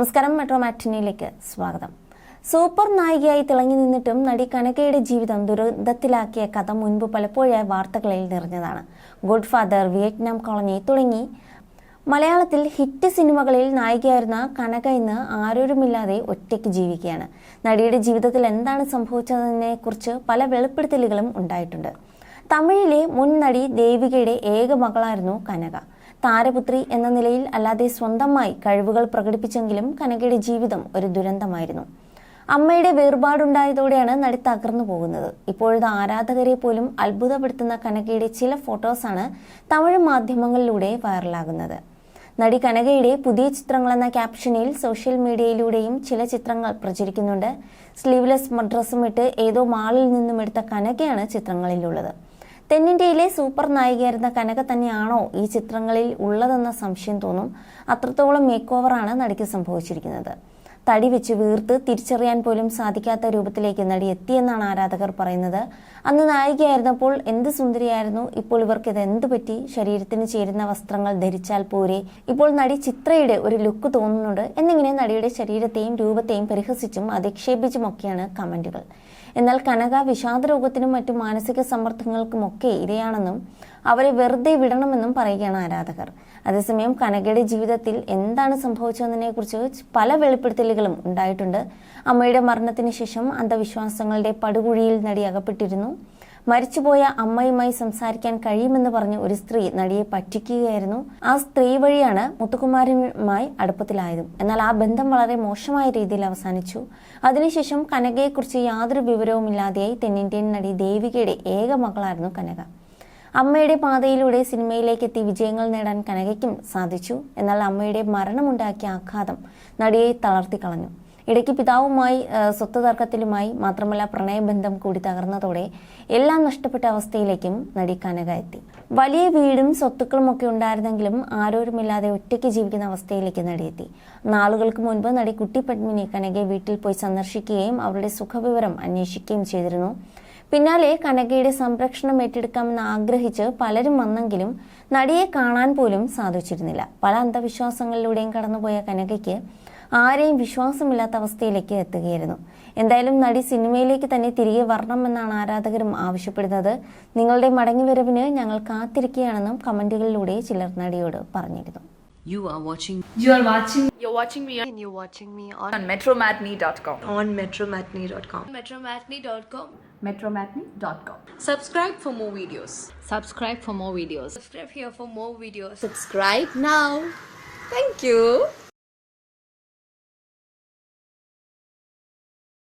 നമസ്കാരം മെട്രോ മാറ്റിനിയിലേക്ക് സ്വാഗതം. സൂപ്പർ നായികയായി തിളങ്ങി നിന്നിട്ടും നടി കനകയുടെ ജീവിതം ദുരന്തത്തിലാക്കിയ കഥ മുൻപ് പലപ്പോഴായി വാർത്തകളിൽ നിറഞ്ഞതാണ്. ഗുഡ് ഫാദർ വിയറ്റ്നാം കോളനി തുടങ്ങി മലയാളത്തിൽ ഹിറ്റ് സിനിമകളിൽ നായികയായിരുന്ന കനക ഇന്ന് ആരോരുമില്ലാതെ ഒറ്റയ്ക്ക് ജീവിക്കുകയാണ്. നടിയുടെ ജീവിതത്തിൽ എന്താണ് സംഭവിച്ചതിനെ കുറിച്ച് പല വെളിപ്പെടുത്തലുകളും ഉണ്ടായിട്ടുണ്ട്. തമിഴിലെ മുൻ നടി ദേവികയുടെ ഏക മകളായിരുന്നു കനക. താരപുത്രി എന്ന നിലയിൽ അല്ലാതെ സ്വന്തമായി കഴിവുകൾ പ്രകടിപ്പിച്ചെങ്കിലും കനകയുടെ ജീവിതം ഒരു ദുരന്തമായിരുന്നു. അമ്മയുടെ വേർപാടുണ്ടായതോടെയാണ് നടി തകർന്നു പോകുന്നത്. ഇപ്പോഴത്തെ ആരാധകരെ പോലും അത്ഭുതപ്പെടുത്തുന്ന കനകയുടെ ചില ഫോട്ടോസാണ് തമിഴ് മാധ്യമങ്ങളിലൂടെ വൈറലാകുന്നത് നടി കനകയുടെ പുതിയ ചിത്രങ്ങൾ എന്ന ക്യാപ്ഷനിൽ സോഷ്യൽ മീഡിയയിലൂടെയും ചില ചിത്രങ്ങൾ പ്രചരിക്കുന്നുണ്ട്. സ്ലീവ്ലെസ് ഡ്രസ്സും ഇട്ട് ഏതോ മാളിൽ നിന്നും എടുത്ത കനകയാണ് ചിത്രങ്ങളിലുള്ളത്. തെന്നിന്ത്യയിലെ സൂപ്പർ നായികയായിരുന്ന കനക തന്നെയാണോ ഈ ചിത്രങ്ങളിൽ ഉള്ളതെന്ന സംശയം തോന്നും. അത്രത്തോളം മേക്ക് ഓവറാണ് നടിക്ക് സംഭവിച്ചിരിക്കുന്നത്. തടി വെച്ച് വീർത്ത് തിരിച്ചറിയാൻ പോലും സാധിക്കാത്ത രൂപത്തിലേക്ക് നടി എത്തിയെന്നാണ് ആരാധകർ പറയുന്നത്. അന്ന് നായികയായിരുന്നപ്പോൾ എന്ത് സുന്ദരിയായിരുന്നു ഇപ്പോൾ ഇവർക്ക് ഇത് എന്ത് പറ്റി? ശരീരത്തിന് ചേരുന്ന വസ്ത്രങ്ങൾ ധരിച്ചാൽ പോരെ? ഇപ്പോൾ നടി ചിത്രയുടെ ഒരു ലുക്ക് തോന്നുന്നുണ്ട്. എന്നിങ്ങനെ നടിയുടെ ശരീരത്തെയും രൂപത്തെയും പരിഹസിച്ചും അധിക്ഷേപിച്ചുമൊക്കെയാണ് കമന്റുകൾ. എന്നാൽ കനക വിഷാദ രോഗത്തിനും മറ്റു മാനസിക സമ്മർദ്ദങ്ങൾക്കുമൊക്കെ ഇരയാണെന്നും അവരെ വെറുതെ വിടണമെന്നും പറയുകയാണ് ആരാധകർ. അതേസമയം കനകയുടെ ജീവിതത്തിൽ എന്താണ് സംഭവിച്ചതെന്നതിനെക്കുറിച്ച് പല വെളിപ്പെടുത്തലുകളും ഉണ്ടായിട്ടുണ്ട്. അമ്മയുടെ മരണത്തിന് ശേഷം അന്ധവിശ്വാസങ്ങളുടെ പടുകുഴിയിൽ നടി അകപ്പെട്ടിരുന്നു. മരിച്ചുപോയ അമ്മയുമായി സംസാരിക്കാൻ കഴിയുമെന്ന് പറഞ്ഞ് ഒരു സ്ത്രീ നടിയെ പറ്റിക്കുകയായിരുന്നു. ആ സ്ത്രീ വഴിയാണ് മുത്തുകുമാരനുമായി അടുപ്പത്തിലായതും. എന്നാൽ ആ ബന്ധം വളരെ മോശമായ രീതിയിൽ അവസാനിച്ചു. അതിനുശേഷം കനകയെക്കുറിച്ച് യാതൊരു വിവരവുമില്ലാതെയായി തെന്നിന്ത്യൻ നടി ദേവികയുടെ ഏക മകളായിരുന്നു കനക. അമ്മയുടെ പാതയിലൂടെ സിനിമയിലേക്ക് എത്തി വിജയങ്ങൾ നേടാൻ കനകയ്ക്കും സാധിച്ചു. എന്നാൽ അമ്മയുടെ മരണമുണ്ടാക്കിയ ആഘാതം നടിയെ തളർത്തിക്കളഞ്ഞു. ഇടയ്ക്ക് പിതാവുമായി സ്വത്ത് തർക്കത്തിലുമായി മാത്രമല്ല പ്രണയബന്ധം കൂടി തകർന്നതോടെ എല്ലാം നഷ്ടപ്പെട്ട അവസ്ഥയിലേക്കും നടി കനക എത്തി. വലിയ വീടും സ്വത്തുക്കളും ഒക്കെ ഉണ്ടായിരുന്നെങ്കിലും ആരോരുമില്ലാതെ ഒറ്റയ്ക്ക് ജീവിക്കുന്ന അവസ്ഥയിലേക്ക് നടി എത്തി. നാളുകൾക്ക് മുൻപ് നടി കുട്ടി പത്മിനി കനകയെ വീട്ടിൽ പോയി സന്ദർശിക്കുകയും അവരുടെ സുഖവിവരം അന്വേഷിക്കുകയും ചെയ്തിരുന്നു. പിന്നാലെ കനകയുടെ സംരക്ഷണം ഏറ്റെടുക്കാമെന്ന് ആഗ്രഹിച്ച് പലരും വന്നെങ്കിലും നടിയെ കാണാൻ പോലും സാധിച്ചിരുന്നില്ല. പല അന്ധവിശ്വാസങ്ങളിലൂടെയും കടന്നുപോയ കനകയ്ക്ക് ആരെയും വിശ്വാസമില്ലാത്ത അവസ്ഥയിലേക്ക് എത്തുകയായിരുന്നു. എന്തായാലും നടി സിനിമയിലേക്ക് തന്നെ തിരികെ വരണം എന്നാണ് ആരാധകരും ആവശ്യപ്പെടുന്നത്. നിങ്ങളുടെ മടങ്ങി മടങ്ങിവരവിന് ഞങ്ങൾ കാത്തിരിക്കുകയാണെന്നും കമന്റുകളിലൂടെ ചിലർ നടിയോട് പറഞ്ഞിരുന്നു. You are watching you are watching you are watching me you are watching me on metro dot com on metro dot com metro dot com metro dot com subscribe for more videos subscribe for more videos subscribe here for more videos subscribe now thank